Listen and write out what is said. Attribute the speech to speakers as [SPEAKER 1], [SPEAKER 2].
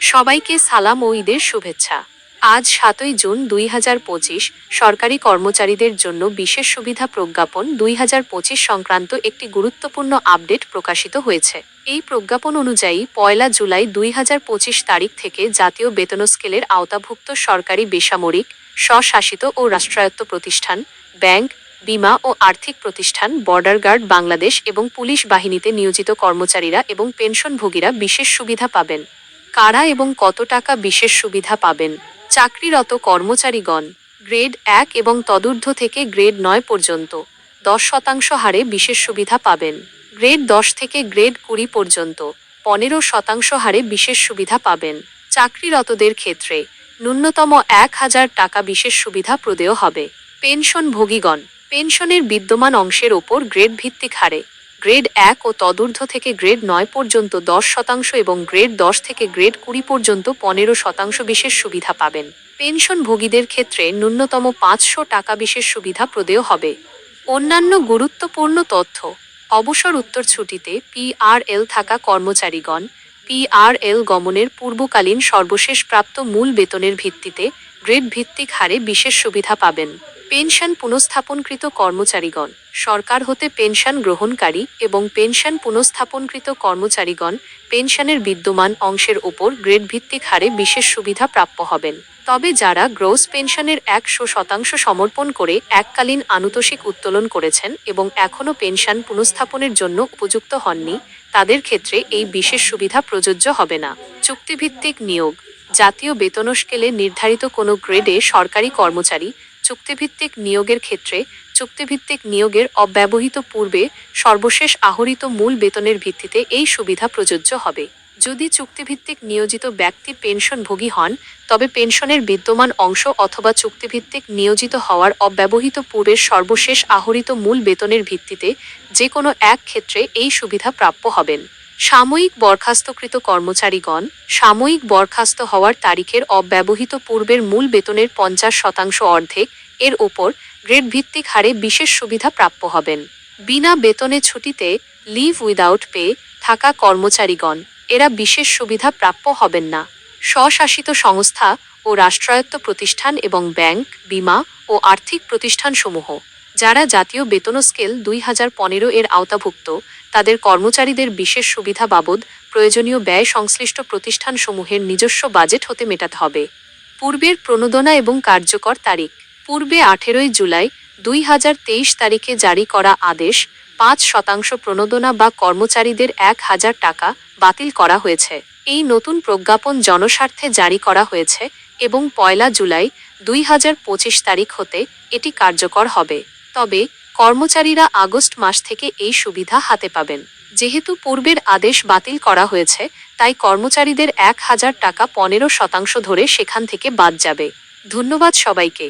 [SPEAKER 1] সবাইকে সালাম ও ঈদের শুভেচ্ছা। আজ সাতই জুন দুই হাজার পঁচিশ, সরকারি কর্মচারীদের জন্য বিশেষ সুবিধা প্রজ্ঞাপন দুই হাজার পঁচিশ সংক্রান্ত একটি গুরুত্বপূর্ণ আপডেট প্রকাশিত হয়েছে। এই প্রজ্ঞাপন অনুযায়ী পয়লা জুলাই দুই হাজার পঁচিশ তারিখ থেকে জাতীয় বেতন স্কেলের আওতাভুক্ত সরকারি বেসামরিক, স্বশাসিত ও রাষ্ট্রায়ত্ত প্রতিষ্ঠান, ব্যাংক, বিমা ও আর্থিক প্রতিষ্ঠান, বর্ডার গার্ড বাংলাদেশ এবং পুলিশ বাহিনীতে নিয়োজিত কর্মচারীরা এবং পেনশনভোগীরা বিশেষ সুবিধা পাবেন। কারা এবং কত টাকা বিশেষ সুবিধা পাবেন? চাকরিরত কর্মচারীগণ, গ্রেড এক এবং তদূর্ধ্ব থেকে গ্রেড নয় পর্যন্ত দশ শতাংশ হারে বিশেষ সুবিধা পাবেন। গ্রেড দশ থেকে গ্রেড কুড়ি পর্যন্ত পনেরো শতাংশ হারে বিশেষ সুবিধা পাবেন। চাকরিরতদের ক্ষেত্রে ন্যূনতম এক হাজার টাকা বিশেষ সুবিধা প্রদেয় হবে। পেনশনভোগীগণ, পেনশনের বিদ্যমান অংশের ওপর গ্রেড ভিত্তিক হারে গ্রেড এক ও তদূর্ধ্ব থেকে গ্রেড নয় পর্যন্ত দশ শতাংশ এবং গ্রেড দশ থেকে গ্রেড কুড়ি পর্যন্ত পনেরো শতাংশ বিশেষ সুবিধা পাবেন। পেনশনভোগীদের ক্ষেত্রে ন্যূনতম পাঁচশো টাকা বিশেষ সুবিধা প্রদেয় হবে। অন্যান্য গুরুত্বপূর্ণ তথ্য, অবসর উত্তর ছুটিতে পিআরএল থাকা কর্মচারীগণ পিআরএল গমনের পূর্বকালীন সর্বশেষ প্রাপ্ত মূল বেতনের ভিত্তিতে গ্রেড ভিত্তিক হারে বিশেষ সুবিধা পাবেন। পেনশন পুনঃস্থাপনকৃত কর্মচারীগণ, সরকার হতে পেনশন গ্রহণকারী এবং পেনশন পুনঃস্থাপনকৃত কর্মচারীগণ পেনশনের বিদ্যমান অংশের ওপর গ্রেড ভিত্তিক হারে বিশেষ সুবিধা প্রাপ্য হবেন। তবে যারা গ্রোস পেনশনের একশো শতাংশ সমর্পণ করে এককালীন আনুতোষিক উত্তোলন করেছেন এবং এখনও পেনশন পুনঃস্থাপনের জন্য উপযুক্ত হননি, তাদের ক্ষেত্রে এই বিশেষ সুবিধা প্রযোজ্য হবে না। চুক্তিভিত্তিক নিয়োগ জাতীয় বেতন স্কেলে নির্ধারিত কোনো গ্রেডে সরকারি কর্মচারী চুক্তিভিত্তিক নিয়োগের ক্ষেত্রে চুক্তিভিত্তিক নিয়োগের অব্যবহিত পূর্বে সর্বশেষ আহরিত মূল বেতনের ভিত্তিতে এই সুবিধা প্রযোজ্য হবে। যদি চুক্তিভিত্তিক নিয়োজিত ব্যক্তি পেনশনভোগী হন, তবে পেনশনের বিদ্যমান অংশ অথবা চুক্তিভিত্তিক নিয়োজিত হওয়ার অব্যবহিত পূর্বের সর্বশেষ আহরিত মূল বেতনের ভিত্তিতে যে কোনো এক ক্ষেত্রে এই সুবিধা প্রাপ্য হবেন। সাময়িক বরখাস্তকৃত কর্মচারীগণ সাময়িক বরখাস্ত হওয়ার তারিখের অব্যবহিত পূর্বের মূল বেতনের পঞ্চাশ শতাংশ অর্ধেক, এর ওপর গ্রেড ভিত্তিক হারে বিশেষ সুবিধা প্রাপ্য হবেন। বিনা বেতনে ছুটিতে লিভ উইদাউট পে থাকা কর্মচারীগণ, এরা বিশেষ সুবিধা প্রাপ্য হবেন না। স্বশাসিত সংস্থা ও রাষ্ট্রায়ত্ত প্রতিষ্ঠান এবং ব্যাংক, বিমা ও আর্থিক প্রতিষ্ঠানসমূহ, যারা জাতীয় বেতন স্কেল দুই হাজার পনেরো এর আওতাভুক্ত তাদের কর্মচারীদের বিশেষ সুবিধা বাবদ প্রয়োজনীয় ব্যয় সংশ্লিষ্ট প্রতিষ্ঠানসমূহের নিজস্ব বাজেট হতে মেটাতে হবে। পূর্বের প্রণোদনা এবং কার্যকর তারিখ। পূর্বে আঠেরোই জুলাই দুই হাজার তেইশ তারিখে জারি করা আদেশ, পাঁচ শতাংশ প্রণোদনা বা কর্মচারীদের এক হাজার টাকা বাতিল করা হয়েছে। এই নতুন প্রজ্ঞাপন জনস্বার্থে জারি করা হয়েছে এবং পয়লা জুলাই দুই হাজার পঁচিশ তারিখ হতে এটি কার্যকর হবে। তবে কর্মচারীরা আগস্ট মাস থেকে এই সুবিধা হাতে পাবেন। যেহেতু পূর্বের আদেশ বাতিল করা হয়েছে, তাই কর্মচারীদের এক হাজার টাকা পনেরো শতাংশ ধরে সেখান থেকে বাদ যাবে। ধন্যবাদ সবাইকে।